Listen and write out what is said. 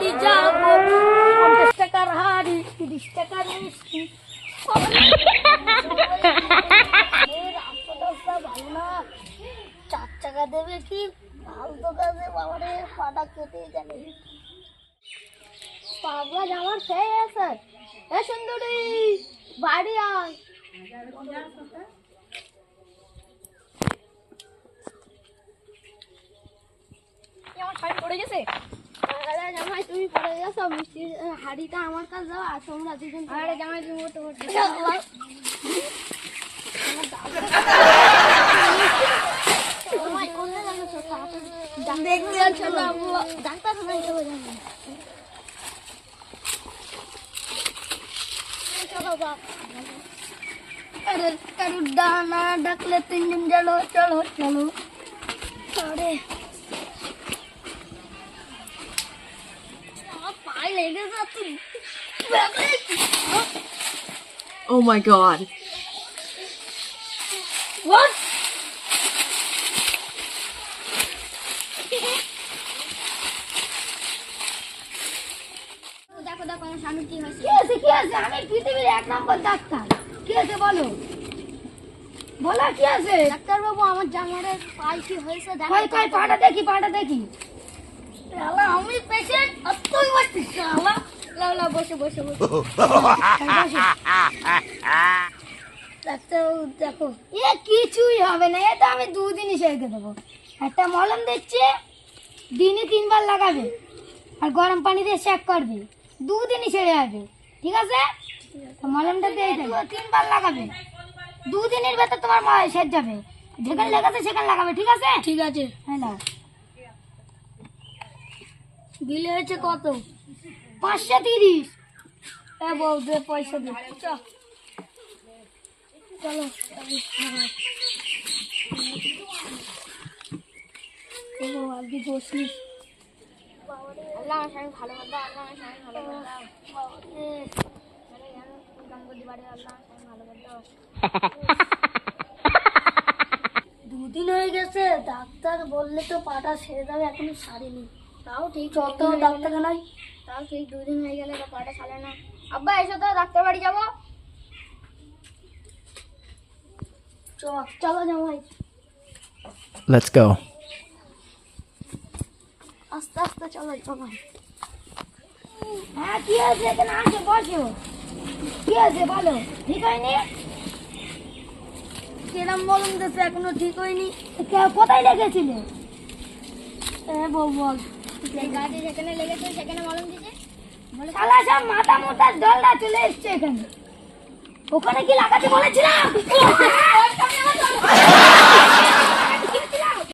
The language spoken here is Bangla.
বাড়ি যাব। পঞ্চাশ টাকার হাড়ি, তিরিশ টাকার মিষ্টি। ভালো না। চার টাকা দেবে কি? ফালতু কাজে পাটা কেটে যাবে। পাগলা জামার খেয়ে আছে এ সুন্দরী, বাড়ি আয়। আমার পড়ে গেছে? তুমি পড়ে গেছো মিষ্টি হাড়িটা আমার কাছে দাও আর তোমরা দুজন আরে জামাই তুমি ওঠো ওঠো। জামাই কোথায় যাচ্ছ তাড়াতাড়ি। দেখতে যাচ্ছ না ডাক্তার খানায় চলে যাবে কারুর ডানা ডাকলে তিনজন চলো চলো চলো। আরে। Oh my god. What? দেখো দেখো আমার স্বামী কি হয়েছে? কি আছে কি আছে আমি পৃথিবীর এক নম্বর ডাক্তার। কি আছে বলো? বলো কি আছে ডাক্তার বাবু আমার জামারে পায়ে কি হয়েছে? দেখো কই কই পাটা দেখি পাটা দেখি। আমি পেশেন্ট বসে বসে বসে। দেখো। এ কিছুই হবে না এটা আমি দুদিনই সেরে দেবো। একটা মলম দিচ্ছে দিনে তিনবার লাগাবে। আর গরম পানি দিয়ে চেক করবে। দুদিনই সেরে যাবে ঠিক আছে? মলমটা দিয়ে দেবো। তিনবার লাগাবে। দুদিনের ভেতর তোমার সেরে যাবে। যেখানে লাগাতে সেখানে লাগাবে ঠিক আছে? ঠিক আছে। হ্যাঁ নাও। বিল হয়েছে কত? পাঁচশো তিরিশ। হ্যাঁ বউ দে পয়সা দে। চলো বসি আল্লাহ আমার স্বামী ভালো আল্লাহ আমার স্বামী ভালো দুদিন হয়ে গেছে ডাক্তার বললে তো পাটা সেরে যাবে এখনও সারেনি। তাও ঠিক যত ডাক্তারখানায়। তাও ঠিক দুদিন হয়ে গেলে তো পাটা সালে না। আব্বা এসো তো ডাক্তার বাড়ি যাব। চলো জামাই। Let's go. আস্তে আস্তে চলো জামাই। হ্যাঁ কি আছে এখানে আসো বসো। কি আছে বলো। ঠিক হয়নি? কিরম বলুন তো এখনও ঠিক হয়নি। কোথায় লেগেছিলে? এ বউ বল। যে গাছে যেখানে লেগেছে সেখানে মলম দিছে শালা সব মাথা মোটা দলটা চলে এসছে এখানে। ওখানে কি লাগাতে বলেছিলাম?